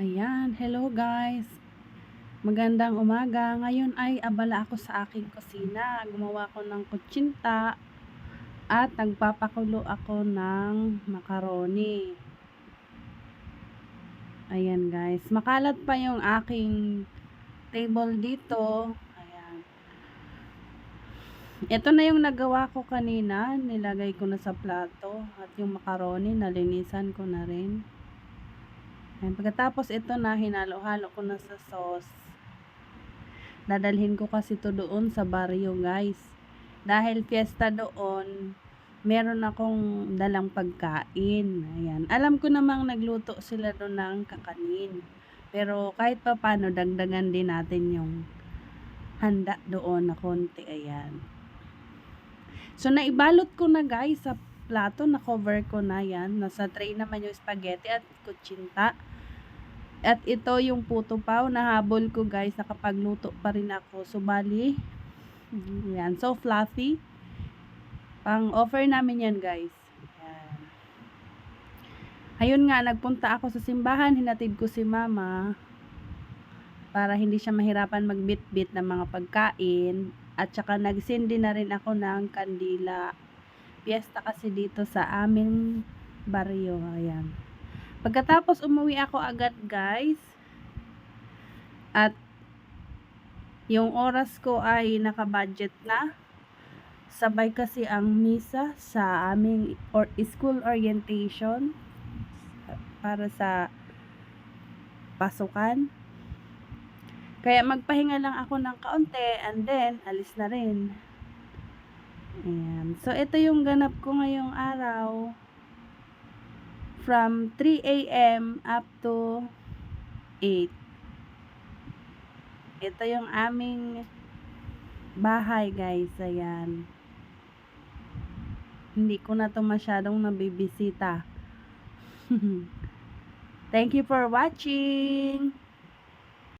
Ayan, hello guys. Magandang umaga. Ngayon ay abala ako sa aking kusina. Gumawa ko ng kutsinta at nagpapakulo ako ng macaroni. Ayan guys. Makalat pa yung aking table dito. Ayan. Ito na yung nagawa ko kanina. Nilagay ko na sa plato. At yung macaroni, nalinisan ko na rin. Ayan, pagkatapos ito na, hinalo-halo ko na sa sauce. Dadalhin ko kasi to doon sa baryo, guys. Dahil fiesta doon, meron akong dalang pagkain. Ayan. Alam ko namang nagluto sila doon ng kakanin. Pero kahit pa paano, dagdagan din natin yung handa doon na konti. Ayan. So, naibalot ko na guys sa plato. Na-cover ko na yan. Nasa tray naman yung spaghetti at kutsinta. At ito yung puto paw. Nahabol ko guys. Nakapagluto pa rin ako. So, bali. Yan. So, fluffy. Pang offer namin yan guys. Yan. Ayun nga, nagpunta ako sa simbahan. Hinatid ko si mama. Para hindi siya mahirapan magbit-bit ng mga pagkain. At saka nagsindi na rin ako ng kandila. Fiesta kasi dito sa aming baryo. Ayan. Pagkatapos umuwi ako agad guys. At yung oras ko ay nakabudget na. Sabay kasi ang misa sa aming or school orientation para sa pasukan. Kaya magpahinga lang ako ng kaunti and then alis na rin. Ayan. So, ito yung ganap ko ngayong araw. From 3 a.m. up to 8. Ito yung aming bahay, guys. Ayan. Hindi ko na to masyadong nabibisita. Thank you for watching.